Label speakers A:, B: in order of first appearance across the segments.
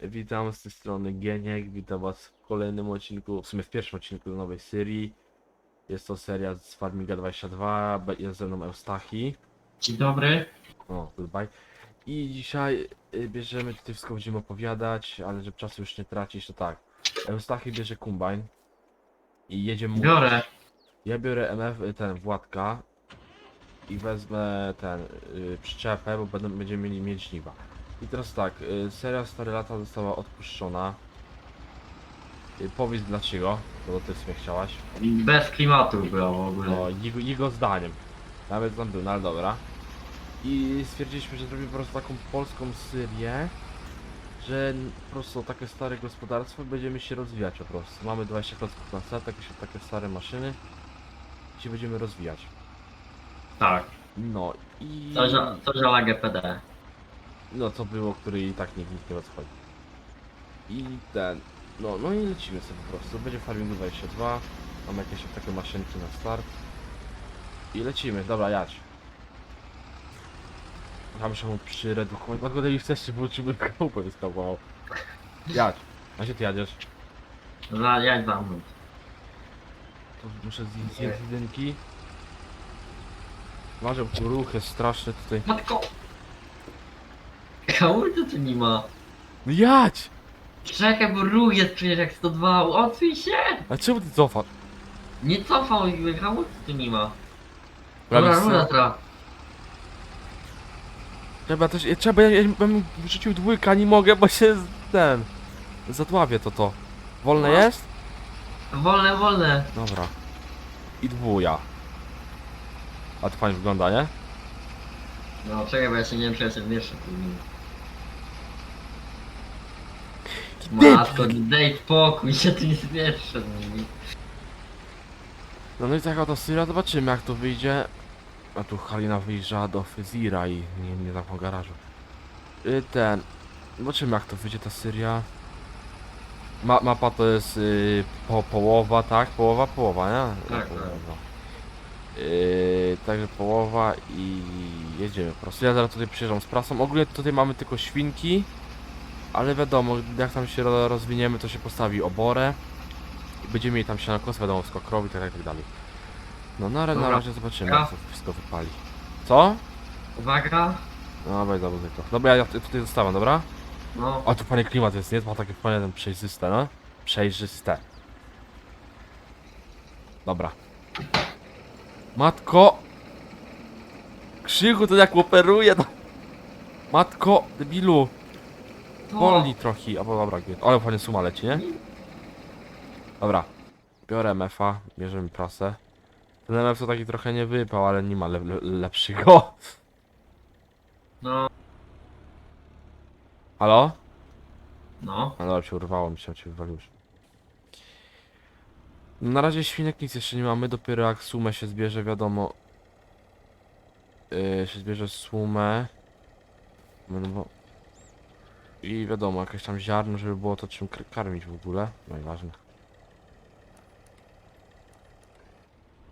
A: Witam z tej strony Gieniek, witam was w kolejnym odcinku, w sumie w pierwszym odcinku do nowej serii. Jest to seria z Farminga 22, be- jest ze mną Eustachi.
B: Dzień dobry.
A: O, goodbye. I dzisiaj y, bierzemy, tutaj wszystko będziemy opowiadać, ale żeby czasu już nie tracić, to tak. Eustachi bierze kombajn i jedziemy...
B: Biorę.
A: Ja biorę MF, y, ten, Władka i wezmę ten, y, przyczepę, bo będą, będziemy mieli mieć żniwa. I teraz tak, y, seria Stare Lata została odpuszczona. Y, powiedz dlaczego, bo ty w sumie chciałaś.
B: Bez klimatu było w ogóle.
A: No, jego, jego zdaniem. Nawet tam był, no ale dobra. I stwierdziliśmy, że zrobimy po prostu taką polską serię, że n- po prostu takie stare gospodarstwo będziemy się rozwijać po prostu. Mamy 20 klocków na set, takie, takie stare maszyny i się będziemy rozwijać.
B: Tak.
A: No i...
B: Coś, o- coś o GPD.
A: No co było, który i tak nikt, nikt nie odchodzi. I ten... No, no i lecimy sobie po prostu. Będzie Farming 22. Mam jakieś takie maszynki na start. I lecimy, dobra, jadź. Ja muszę mu przyredukować, bo tylko chcesz, bo czy kołpę wyskakował. Jadź. A gdzie ty jadziesz?
B: Za, jak za mną.
A: To muszę zjeść zjeść jedynki. Uważaj, bo tu ruch jest straszny tutaj.
B: Matko! Kałurty tu nie ma.
A: No jadź!
B: Czekaj, bo ruch jest przecież jak 102. Otwij się!
A: A czemu ty cofasz?
B: Nie cofał, kałurty tu nie ma.
A: Prawie
B: Dobra, rura teraz.
A: Trzeba też, ja- trzeba, ja, ja bym wrzucił dwójkę, nie mogę, bo się z- ten, zadławię to to. Wolne
B: No.
A: jest?
B: Wolne, wolne.
A: Dobra. I dwuja. A to fajnie wygląda, nie?
B: No czekaj, bo ja się nie wiem, czy ja się zmieszczę. tu Matko, daj spokój, się tu nie zmieszczę z nimi.
A: No, no i taka to syra, zobaczymy jak to wyjdzie. A tu Halina wyjeżdża do Fezira i nie, nie zamknął garażu. Y, ten, zobaczymy jak to wyjdzie ta Syria. Ma, mapa to jest y, po, połowa, tak? Połowa, połowa, nie?
B: Tak,
A: połowa.
B: tak.
A: Yy, także połowa i jedziemy po prostu. Ja zaraz tutaj przyjeżdżam z prasą. Ogólnie tutaj mamy tylko świnki, ale wiadomo, jak tam się ro- rozwiniemy, to się postawi oborę. I będziemy mieli tam się na kos, wiadomo, skokrowi, tak, tak, tak dalej. No na, na
B: Dobra.
A: razie zobaczymy,
B: Ja.
A: jak to wszystko wypali. Co?
B: Uwaga.
A: No, weź muzykę. Dobra, ja tu- tutaj zostawiam, dobra?
B: No.
A: A tu fajny klimat jest, nie? To ma takie fajne ten przejrzyste, no? Przejrzyste. Dobra. Matko! Krzychu to jak operuje, to... Matko, debilu!
B: To.
A: Wolni trochę, albo dobra, git. Ale fajnie suma leci, nie? Dobra. Biorę MF-a, bierzemy prasę. Ten MF to taki trochę nie wypał, ale nie ma le le lepszego.
B: No.
A: Halo?
B: No.
A: A dobra, się urwało, mi się cię wywalił już. Na razie świnek nic jeszcze nie mamy, dopiero jak sumę się zbierze, wiadomo. Yy, się zbierze sumę. No bo... I wiadomo, jakieś tam ziarno, żeby było to czym karmić w ogóle. Najważne.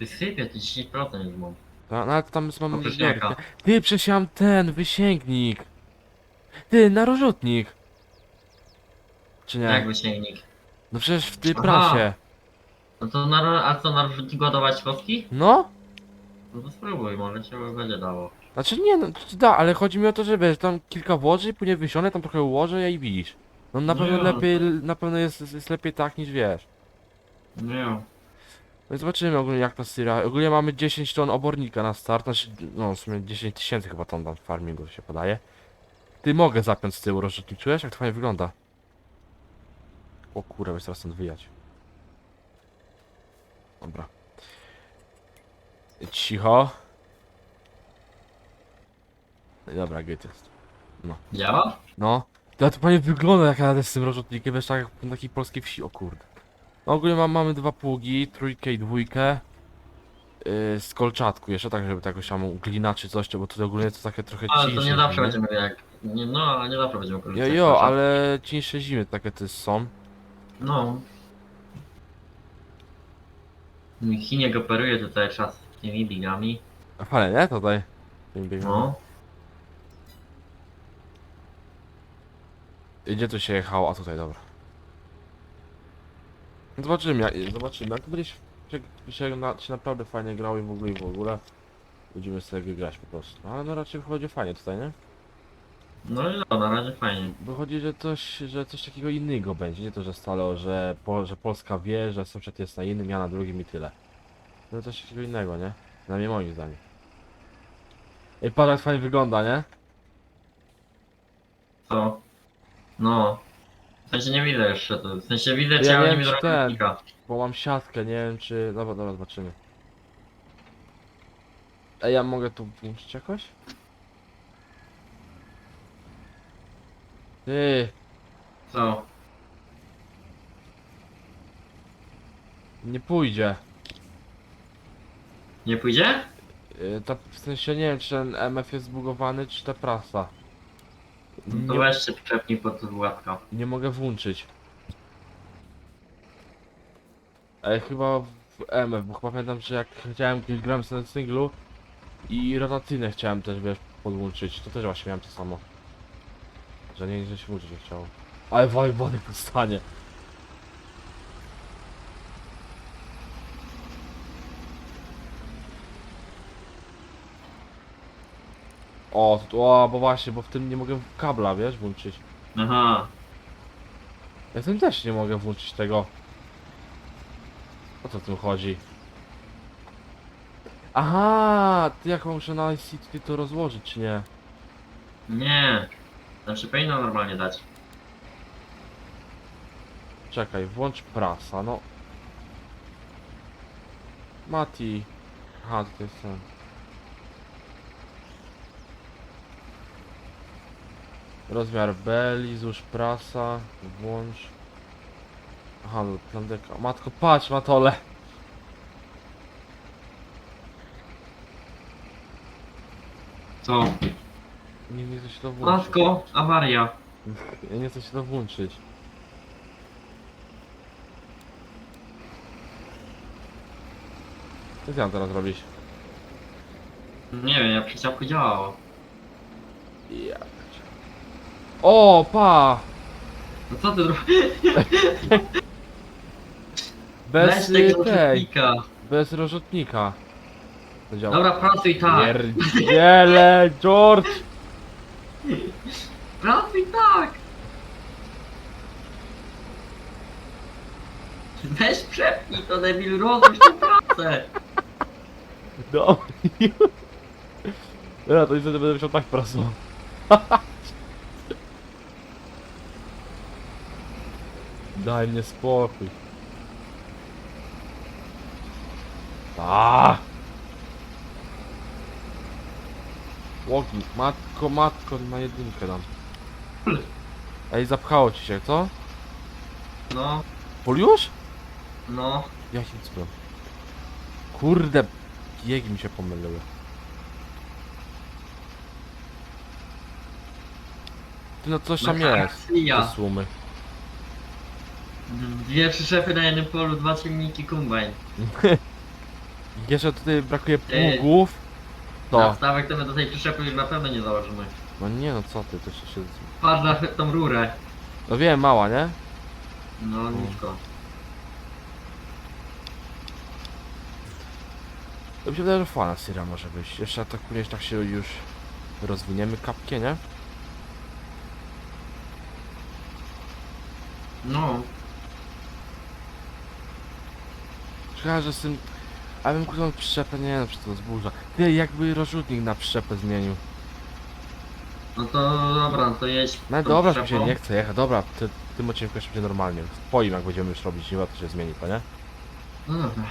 B: Wysypię, to 10% już mam.
A: No, no ale to tam
B: Opróczniaka.
A: zbiornik. Ty, przesiam ten, wysięgnik. Ty, narożutnik. Czy nie?
B: Jak wysięgnik.
A: No przecież w tej
B: Aha.
A: prasie.
B: No to na, a co, na rzutnik ładować kostki?
A: No?
B: No to spróbuj, może się będzie dało.
A: Znaczy nie, no to da, ale chodzi mi o to, że wiesz, tam kilka włoży, później wysiądę, tam trochę ułożę ja i widzisz. No na
B: Nie,
A: pewno
B: no
A: lepiej, na pewno jest, jest lepiej tak niż wiesz.
B: Nie.
A: No i zobaczymy ogólnie jak ta syra. Ogólnie mamy 10 ton obornika na start, znaczy, no w sumie 10 tysięcy chyba ton tam w farmingu się podaje. Ty mogę zapiąć z tyłu rozrzutnik, czujesz jak to fajnie wygląda? O kurwa, weź teraz stąd wyjać. Dobra. Cicho. No dobra, git jest.
B: Działa?
A: No. Ja to panie wygląda jak jadę z tym rozrzutnikiem, wiesz, tak jak na takiej polskiej wsi, o kurde. No ogólnie mam, mamy dwa pługi, trójkę i dwójkę. Yy, z kolczatku jeszcze, tak żeby jakoś tam glina czy coś, bo to ogólnie to takie trochę
B: Ale to nie zawsze będziemy jak... Nie, no, ale nie zawsze będziemy
A: Jo,
B: korzystać.
A: jo, ale cińsze zimy takie to są.
B: No. Chiniek operuje tutaj czas tymi bigami.
A: A fajnie, nie? Tutaj. Tym biegiem.
B: No.
A: Gdzie tu się jechało? A tutaj, dobra. Zobaczymy, jak, zobaczymy, jak będzie się, się, na, się naprawdę fajnie grało i w ogóle i w ogóle. Będziemy sobie grać po prostu. No, Ale no raczej wychodzi fajnie tutaj, nie?
B: No i no, na razie fajnie.
A: Wychodzi, że coś, że coś takiego innego będzie, nie to, że stale, że, po, że Polska wie, że sąsiad jest na innym, ja na drugim i tyle. No coś takiego innego, nie? Na mnie moim zdaniem. Ej, patrz jak fajnie wygląda, nie?
B: Co? No. W sensie nie widzę jeszcze to. W sensie widzę
A: Ja
B: cię,
A: nie
B: ale nie
A: wiem,
B: widzę
A: czy ten-. Bo mam siatkę, nie wiem czy... Dobra, dobra, zobaczymy. Ej, ja mogę tu włączyć jakoś? Ty,
B: Co?
A: nie pójdzie.
B: Nie pójdzie?
A: Yy, ta, w sensie nie wiem, czy ten MF jest zbugowany, czy ta prasa.
B: No to
A: Nie,
B: weź się przepnij pod łapka.
A: nie mogę włączyć. Ej, chyba w MF, bo chyba pamiętam, że jak chciałem kiedyś grałem sobie na singlu i rotacyjne chciałem też, wiesz, podłączyć, to też właśnie miałem to samo. Że nie, że się włączyć nie chciało. Ale woj, wody powstanie. O, o, bo właśnie, bo w tym nie mogę kabla, wiesz, włączyć.
B: Aha.
A: Ja w tym też nie mogę włączyć tego. O co tym chodzi? Aha, ty jak muszę na ICT to rozłożyć, czy nie?
B: Nie. Znaczy powinno normalnie dać.
A: Czekaj, włącz prasa, no. Mati. Aha, to jest ten. Rozmiar beli, złóż prasa, włącz. Aha, no, plandeka. Matko, patrz, Matole!
B: Co?
A: Nie, nie chcę się to włączyć.
B: Matko, awaria.
A: Ja nie chcę się to włączyć. Co ty mam teraz robić?
B: Nie wiem, jak przy ciapku działało.
A: Ja. O, pa!
B: No co ty zrobisz?
A: Bez y,
B: tego
A: tej,
B: rzutnika.
A: bez rozrzutnika. To działa.
B: Dobra, pracuj tak.
A: Pierdziele, George!
B: Pracuj tak. Weź przepnij to debil, rozłóż tę pracę.
A: No. Ja to niestety będę musiał tak prasować. Daj mnie spokój. A! Łogi, matko, matko, na jedynkę dam. Ej, zapchało ci się, co?
B: No,
A: Pol już?
B: no.
A: Jakim cudem? Kurde, biegi mi się pomyliły. Ty no coś tam jest. Te
B: Ja.
A: słumy.
B: Dwie przyczepy na jednym polu, dwa ciągniki kombajn.
A: Jeszcze tutaj brakuje
B: Ej.
A: pługów.
B: To.
A: To.
B: Wstawek to my do tej przyczepy już na pewno nie założymy.
A: No nie no co ty, to się się...
B: Patrz na tą rurę.
A: No wiem, mała, nie?
B: No, nisko.
A: To mi się wydaje, że seria może być. Jeszcze tak później tak się już rozwiniemy kapkie, nie?
B: No.
A: Że z tym... A bym kupił przyczepę, nie no, przecież to zburza. Ty, jakby rozrzutnik na przyczepę zmienił.
B: No to dobra, no to jedź.
A: No
B: tą
A: dobra, mi się
B: przyczepą.
A: nie chce jechać. Dobra, ty, tym odcinku jeszcze będzie normalnie. W twoim jak będziemy już robić, nie ma to się zmieni, to nie?
B: No dobra.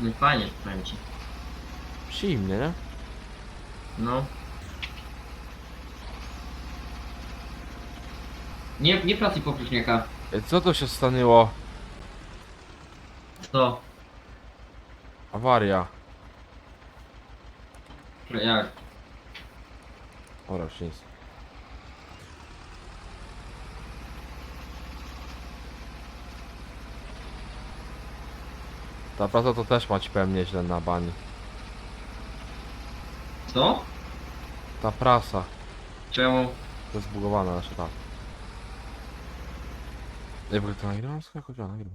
B: No i fajnie, powiem ci.
A: Przyjemnie, nie?
B: No. Nie, nie pracuj poprzeczniaka.
A: Ej, Co to się stanęło?
B: Co?
A: Awaria.
B: Jak?
A: Dobra, już nic. Ta praca to też ma ci powiem nieźle na bani.
B: Co?
A: Ta prasa
B: Czemu?
A: to jest zbugowana nasza ta. W ogóle to nagrywam? Chodziła? Nagrywam.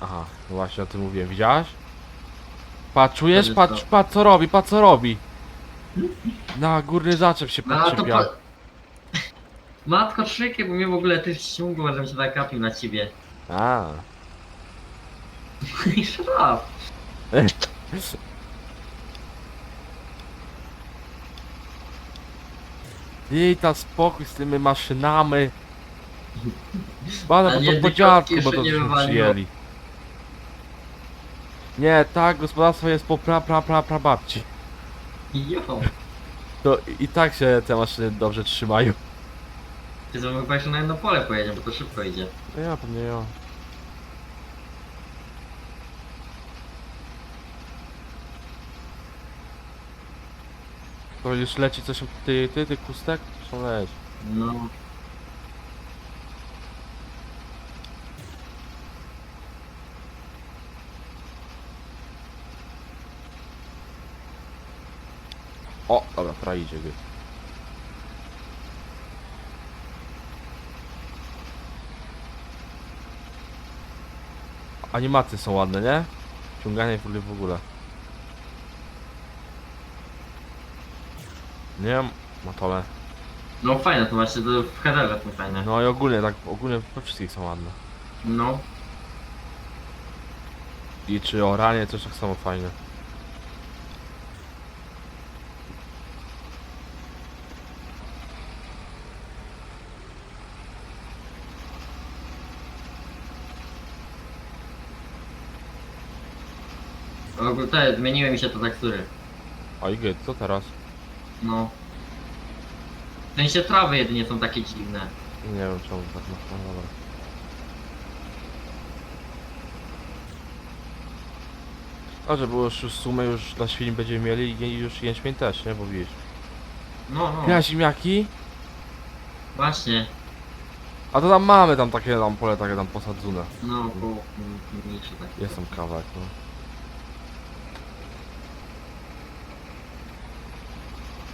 A: Aha, no właśnie o tym mówiłem. Widziałaś? Patrz, czujesz?
B: To jest
A: Patrz,
B: to.
A: patrz co robi, patrz co robi. Na górny zaczep się
B: No ale to
A: podczepiał.
B: po... Matko, trzykie, bo mnie w ogóle ty ściągło, żebym się nakapił na ciebie.
A: A.
B: I szraf.
A: Jej ta spokój z tymi maszynami. Bada,
B: A
A: bo to
B: jednej
A: po dziadku, bo to
B: jeszcze nie
A: żeśmy
B: wywaliło.
A: przyjęli. Nie, tak, gospodarstwo jest po pra, pra, pra, pra babci.
B: Jo.
A: To i- i tak się te maszyny dobrze trzymają.
B: Ty to chyba jeszcze na jedno pole pojedzie, bo to szybko idzie.
A: No ja, pewnie ja. To już leci coś, ty, ty, ty, kustek? Co leci?
B: No.
A: O, dobra, tra idzie. Animacje są ładne, nie? Ciąganie w ogóle w ogóle. Nie wiem, matole.
B: No fajne to właśnie, to w headerze to fajne.
A: No i ogólnie, tak, ogólnie we wszystkich są ładne.
B: No.
A: I czy oranie też tak samo fajne.
B: Ogólnie zmieniły mi się te tekstury.
A: Oj, gry, co teraz?
B: No. W sensie trawy jedynie są takie dziwne.
A: Nie wiem czemu tak masz, no dobra. A że było już w sumie już dla świń będziemy mieli i już jęczmień też, nie? Bo widzisz.
B: No, no.
A: Ja ziemniaki?
B: Właśnie.
A: A to tam mamy tam takie tam pole takie tam posadzone.
B: No, bo mm, mniejsze takie.
A: Jest tam kawałek, no.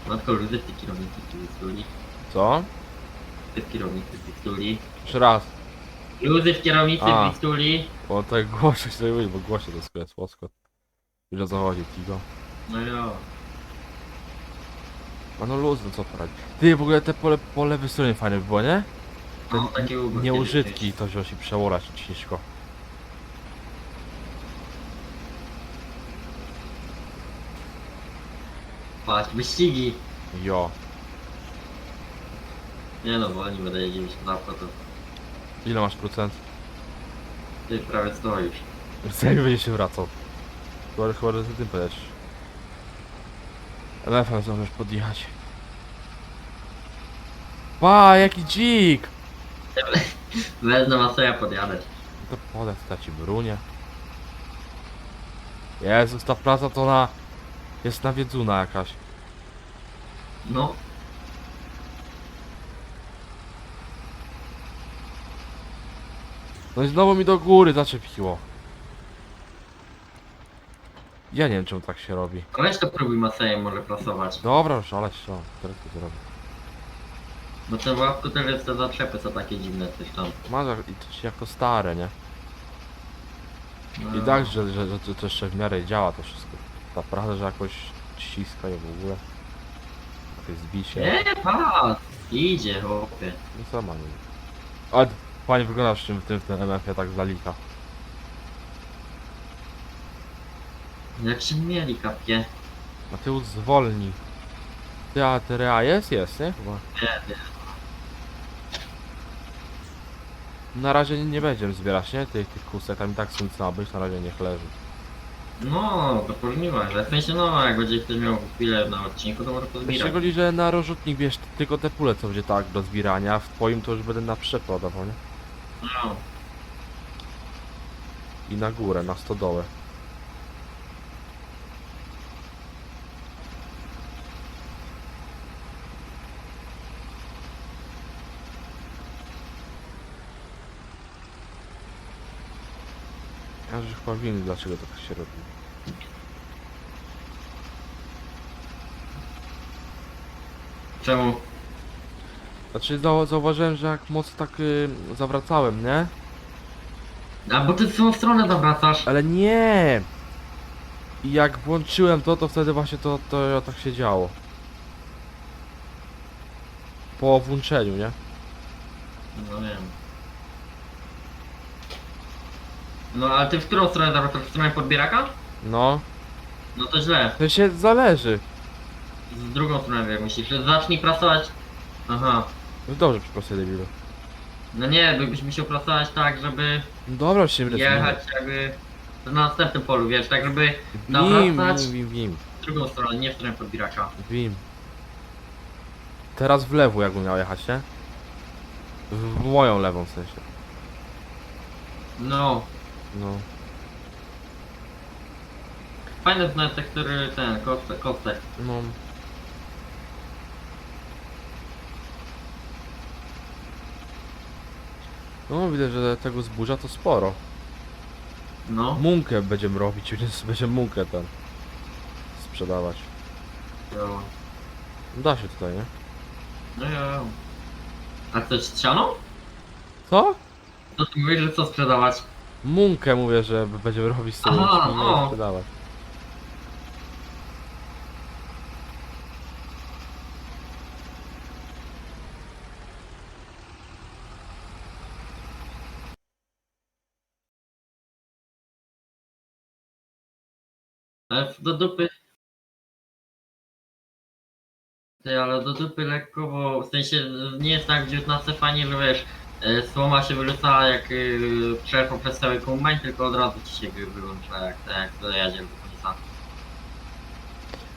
B: Matko, ludy w tej kierownicy stuli.
A: Co?
B: W kierownicy stuli.
A: Jeszcze raz.
B: W kierownicy
A: A.
B: stuli.
A: Bo tak głośno się mówi, bo głośno to koniec słodko. Wiesz o co chodzi, Tigo.
B: No jo.
A: A no luz, no co poradzi. Ty, w ogóle te pole po lewej stronie fajne by było, nie? Te
B: No, takie
A: Nieużytki to wziąć i przeorać ciężko.
B: Patrz, wyścigi.
A: Jo.
B: Nie no, bo oni będą jeździć na to,
A: Ile masz procent?
B: ty prawie stoisz.
A: Sami będzie się wracał. Chyba, chyba że ty tym polecisz. LFM możesz podjechać. Pa, jaki dzik!
B: Wezmę was, co ja podjadę.
A: To podać ci brunie. Jezus, ta praca to na... Jest nawiedzuna jakaś.
B: No.
A: No i znowu mi do góry zaczepiło. Ja nie wiem czemu tak się robi.
B: Weź to próbuj Masejem może prasować.
A: Dobra, już ale co, teraz to zrobię.
B: Bo te łapku też jest te zatrzepy są takie dziwne coś tam.
A: Masz jak- i to się jako stare, nie?
B: No.
A: I tak, że, że, że to, to jeszcze w miarę działa to wszystko. Ta prawda, że jakoś ściska je w ogóle. Jakieś zbicie.
B: Nie, patrz! Idzie, chłopie.
A: No co ma nie Ale fajnie wyglądasz w tym, w tym, w tym MF-ie tak z dalika.
B: Jak się mieli kapie.
A: Na tył zwolni. Ty, a jest? Jest, nie? Chyba.
B: Nie, nie.
A: Na razie nie, nie będziemy zbierać, nie? Tych, tych kusek, tam i tak co ma być, na razie niech leży.
B: No, to pożniwa, że w sensie no, jak będzie ktoś miał chwilę na odcinku, to może pozbierać.
A: Szczególnie, że na rozrzutnik wiesz tylko te pule co będzie tak do zbierania, w twoim to już będę na przepę oddawał, nie?
B: No.
A: I na górę, na stodołę. Chyba wiem dlaczego tak się robi.
B: Czemu?
A: Znaczy zau zauważyłem, że jak mocno tak y, zawracałem, nie?
B: A bo ty w tą stronę zawracasz.
A: Ale nie! I jak włączyłem to, to wtedy właśnie to, to tak się działo. Po włączeniu, nie?
B: No wiem. No ale ty w którą stronę zawracasz? W stronę podbieraka?
A: No.
B: No to źle.
A: To się zależy.
B: Z drugą stronę jak musisz. Zacznij prasować. Aha.
A: No dobrze, przepraszam, debilu.
B: No nie, byś musiał prasować tak, żeby
A: No dobra, się
B: jechać jakby na następnym polu, wiesz, tak żeby
A: Wim,
B: nawracać
A: wim, wim, wim,
B: w drugą stronę, nie w stronę podbieraka.
A: wim. Teraz w lewo jakbym miał jechać, nie? W moją lewą w sensie.
B: No,
A: No.
B: fajne te tekstury, ten, kostek, kostek.
A: No. No widać, że tego zburza to sporo.
B: No,
A: Munkę będziemy robić, więc będziemy munkę ten sprzedawać.
B: jo.
A: Da się tutaj, nie?
B: no jo. A chcesz ścianą?
A: Co?
B: To ty mówisz, że co sprzedawać?
A: Munkę mówię, że będziemy robić tym,
B: Aha, no.
A: sprzedawać.
B: Ale do dupy. Ty, ale do dupy lekko, bo w sensie nie jest tak w 19 fajnie, że wiesz, słoma się wyrzuca jak yy, przerwał przez cały kombajn, tylko od razu ci się wy- wyłącza jak, jak to jedzie do końca.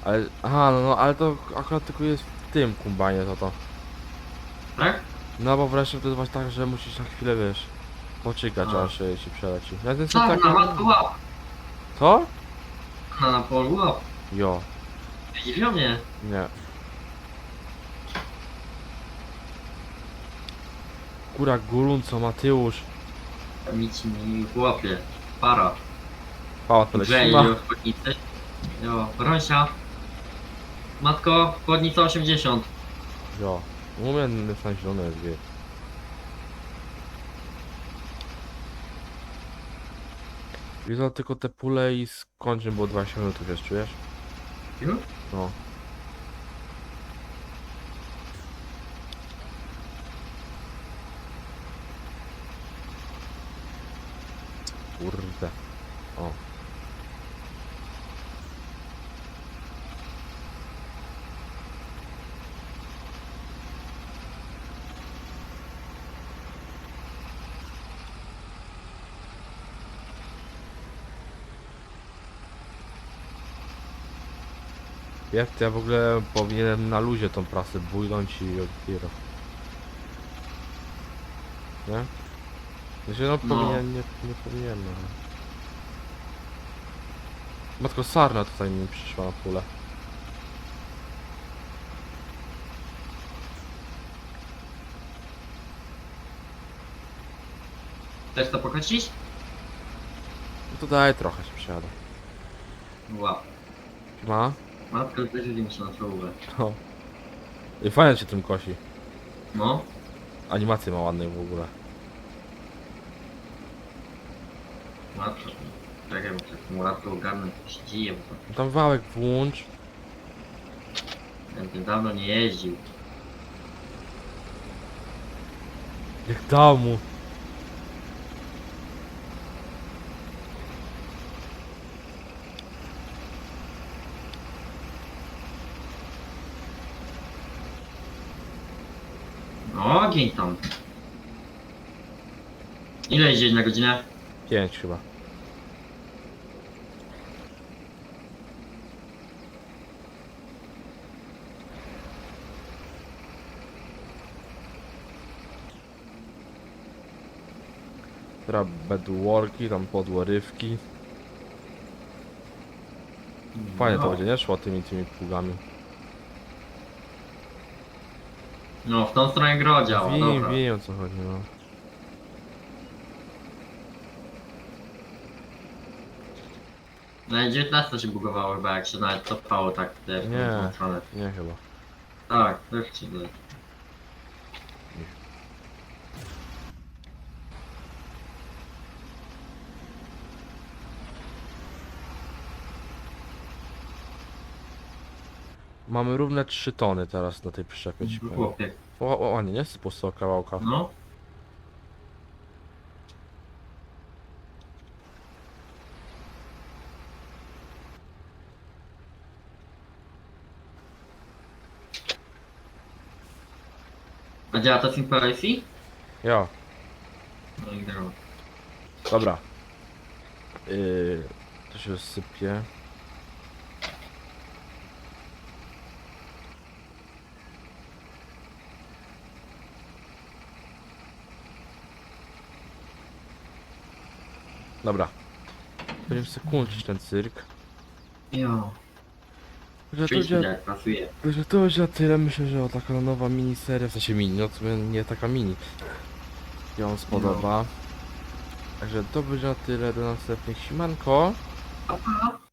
A: Ale, aha, no, no ale to akurat tylko jest w tym kumbanie to to.
B: Tak?
A: No bo wreszcie to jest właśnie tak, że musisz na chwilę, wiesz, poczekać
B: A.
A: aż się ci przeleci. Ja ten
B: Tak, na matku łap.
A: Co?
B: Na, na polu łap.
A: Jo,
B: Widzisz mnie?
A: nie. Góra gorąco, Mateusz.
B: Mić mi chłopie. Para.
A: Pałac to
B: Grzeje
A: lecima.
B: w chłodnicy. Jo, Rosia. Matko, chłodnica 80.
A: Jo. Umiem jest na zielone jest wie. Widzę tylko te pule i skończę, bo 20 minut wiesz, czujesz?
B: Już?
A: No. Kurde. O. Jak to ja w ogóle powinienem na luzie tą prasę bójnąć i dopiero. Nie? Znaczy no
B: No.
A: powinien, nie, nie powinienem. no. Matko Sarna tutaj mi przyszła na pulę.
B: Chcesz to pokocić?
A: No to daj trochę się przyjada.
B: Łap.
A: Ma?
B: Matko, zderzyli mi się na czołówę.
A: No. I fajnie się tym kosi.
B: No.
A: Animacje ma ładnej w ogóle.
B: Matko. Czekaj, akumulator ogarnąć, co się dzieje, bo to-
A: Tam wałek włącz.
B: tym dawno nie jeździł.
A: Jak dał mu.
B: No, ogień tam. Ile jeździć na godzinę?
A: 5 chyba. Teraz bedworki, tam podłorywki. Fajnie to
B: no.
A: będzie, nie? Szło tymi, tymi pługami.
B: No, w tą stronę gro działa,
A: Wiem,
B: dobra.
A: wiem o co chodzi, no.
B: Na 19 się bugowało chyba, jak się nawet cofało tak te w
A: Nie.
B: tą stronę.
A: Nie chyba.
B: Tak, też ci daje.
A: Mamy równe 3 tony teraz na tej przyczepie ci powiem.
B: Chłopie.
A: O, o, o nie, nie z tego kawałka.
B: No. A działa to IC?
A: Ja,
B: No i
A: dobra. Yy, to się sypie. Dobra. Będziemy sobie kończyć ten cyrk.
B: Jo.
A: Że to,
B: pasuje.
A: że to będzie na tyle. Myślę, że o taka nowa miniseria, w sensie mini, no to nie taka mini. Ją spodoba. Także to będzie na tyle do następnych.
B: Pa, pa.